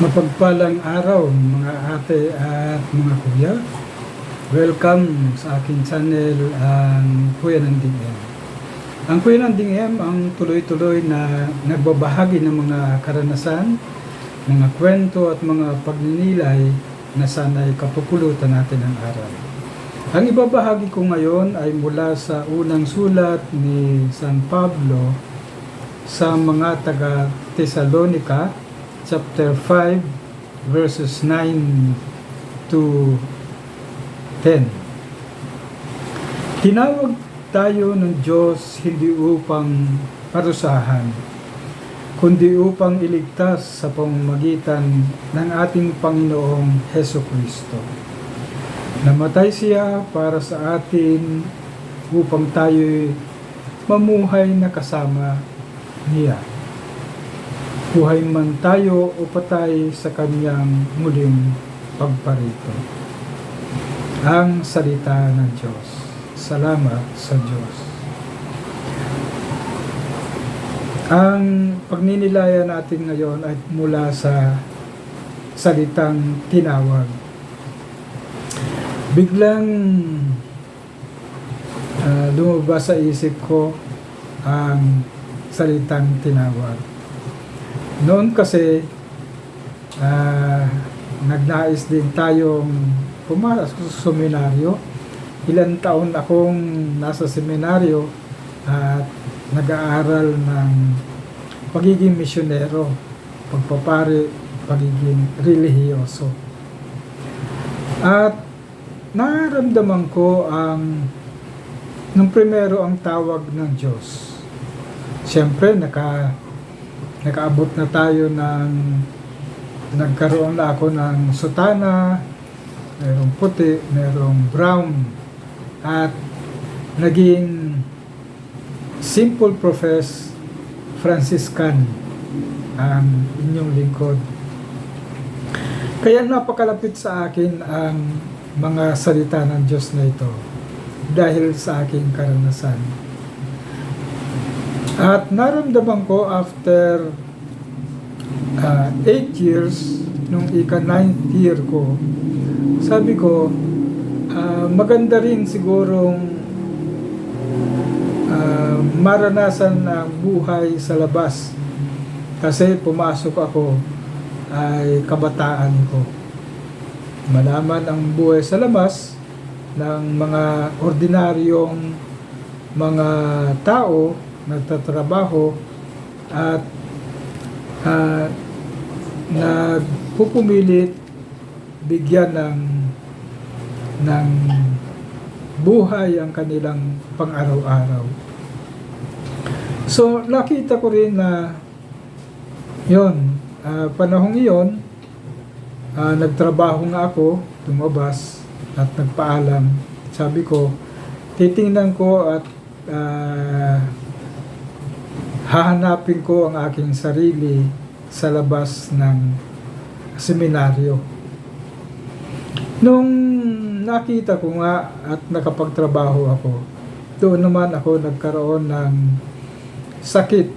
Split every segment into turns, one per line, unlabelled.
Mapagpalang araw mga ate at mga kuya. Welcome sa aking channel ang Kuya ng DM. Ang Kuya ng DM ang tuloy-tuloy na nagbabahagi ng mga karanasan, mga kwento at mga pagninilay na sana'y kapupulutan natin ang araw. Ang ibabahagi ko ngayon ay mula sa unang sulat ni San Pablo sa mga taga Thessalonica chapter 5 verses 9 to 10. Tinawag tayo ng Diyos hindi upang parusahan, kundi upang iligtas sa pamamagitan ng ating Panginoong Heso Kristo. Namatay siya para sa atin upang tayo'y mamuhay na kasama niya. Buhay man tayo o patay sa kanyang muling pagparito. Ang salita ng Diyos. Salamat sa Diyos. Ang pagninilayan natin ngayon ay mula sa salitang tinawag. Biglang uh, lumabas sa isip ko ang salitang tinawag. Noon kasi, ah, nagnais din tayong pumasok sa seminaryo. Ilan taon akong nasa seminaryo at nag-aaral ng pagiging misyonero, pagpapari, pagiging relihiyoso. At nararamdaman ko ang nung primero ang tawag ng Diyos. Siyempre, naka nakaabot na tayo ng nagkaroon na ako ng sutana, merong puti, merong brown, at naging simple profess Franciscan ang inyong lingkod. Kaya napakalapit sa akin ang mga salita ng Diyos na ito dahil sa aking karanasan. At naramdaman ko after 8 years, nung ika-9th year ko, sabi ko, ah, maganda rin sigurong ah, maranasan ang buhay sa labas. Kasi pumasok ako ay kabataan ko. Malaman ang buhay sa labas ng mga ordinaryong mga tao nagtatrabaho at uh, nagpupumilit bigyan ng ng buhay ang kanilang pang-araw-araw. So, nakita ko rin na yon uh, panahong iyon, uh, nagtrabaho nga ako, tumabas at nagpaalam. Sabi ko, titingnan ko at uh, hahanapin ko ang aking sarili sa labas ng seminaryo. Nung nakita ko nga at nakapagtrabaho ako, doon naman ako nagkaroon ng sakit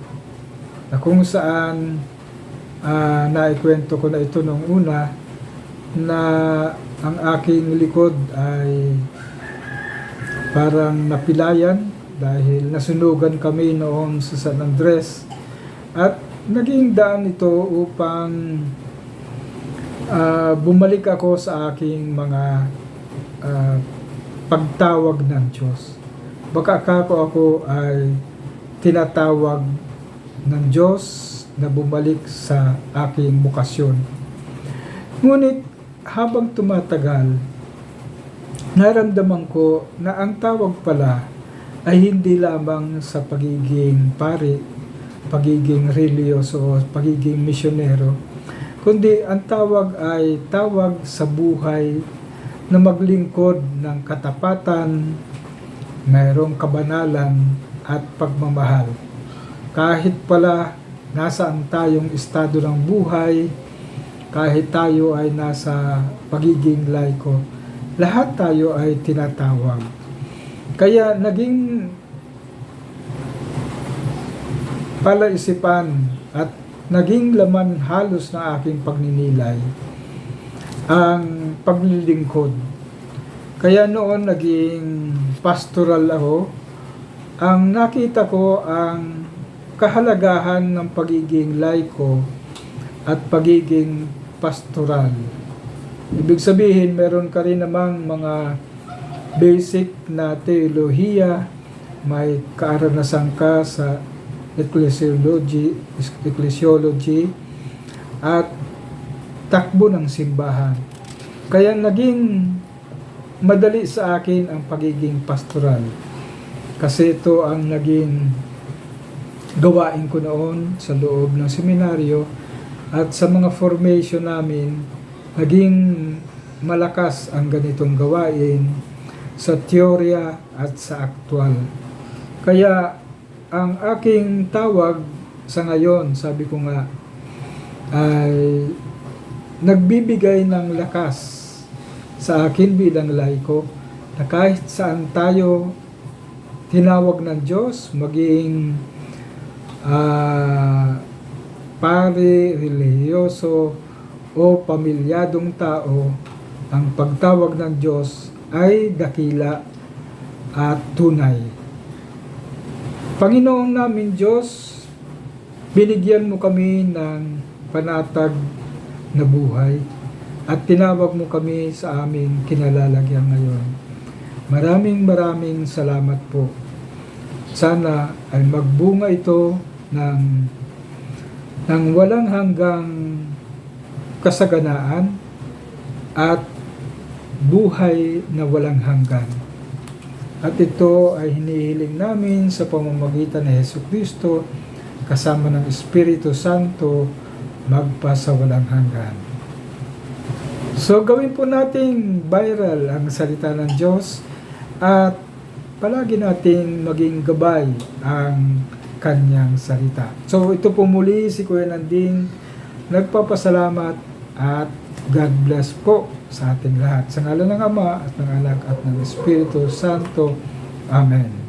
na kung saan uh, naikwento ko na ito nung una na ang aking likod ay parang napilayan dahil nasunugan kami noong sa San Andres at naging daan ito upang uh, bumalik ako sa aking mga uh, pagtawag ng Diyos. Baka ako ako ay tinatawag ng Diyos na bumalik sa aking bukasyon. Ngunit habang tumatagal, naramdaman ko na ang tawag pala ay hindi lamang sa pagiging pari, pagiging religyoso, pagiging misyonero, kundi ang tawag ay tawag sa buhay na maglingkod ng katapatan, mayroong kabanalan at pagmamahal. Kahit pala nasaan tayong estado ng buhay, kahit tayo ay nasa pagiging laiko, lahat tayo ay tinatawag kaya naging palaisipan at naging laman halos ng aking pagninilay ang paglilingkod. Kaya noon naging pastoral ako, ang nakita ko ang kahalagahan ng pagiging laiko at pagiging pastoral. Ibig sabihin, meron ka rin namang mga basic na teolohiya, may kaaranasan ka sa ecclesiology, ecclesiology at takbo ng simbahan. Kaya naging madali sa akin ang pagiging pastoral. Kasi ito ang naging gawain ko noon sa loob ng seminaryo at sa mga formation namin, naging malakas ang ganitong gawain sa teorya at sa aktwal. Kaya ang aking tawag sa ngayon, sabi ko nga, ay nagbibigay ng lakas sa akin bilang laiko na kahit saan tayo tinawag ng Diyos, maging ah, pare, relihiyoso, o pamilyadong tao, ang pagtawag ng Diyos ay dakila at tunay. Panginoon namin Diyos, binigyan mo kami ng panatag na buhay at tinawag mo kami sa aming kinalalagyan ngayon. Maraming maraming salamat po. Sana ay magbunga ito ng, ng walang hanggang kasaganaan at buhay na walang hanggan. At ito ay hinihiling namin sa pamamagitan ni Heso Kristo kasama ng Espiritu Santo magpasawalang hanggan. So gawin po nating viral ang salita ng Diyos at palagi nating maging gabay ang kanyang salita. So ito po muli si Kuya Nanding nagpapasalamat at God bless po sa ating lahat. Sa ngalan ng Ama at ng Anak at ng Espiritu Santo. Amen.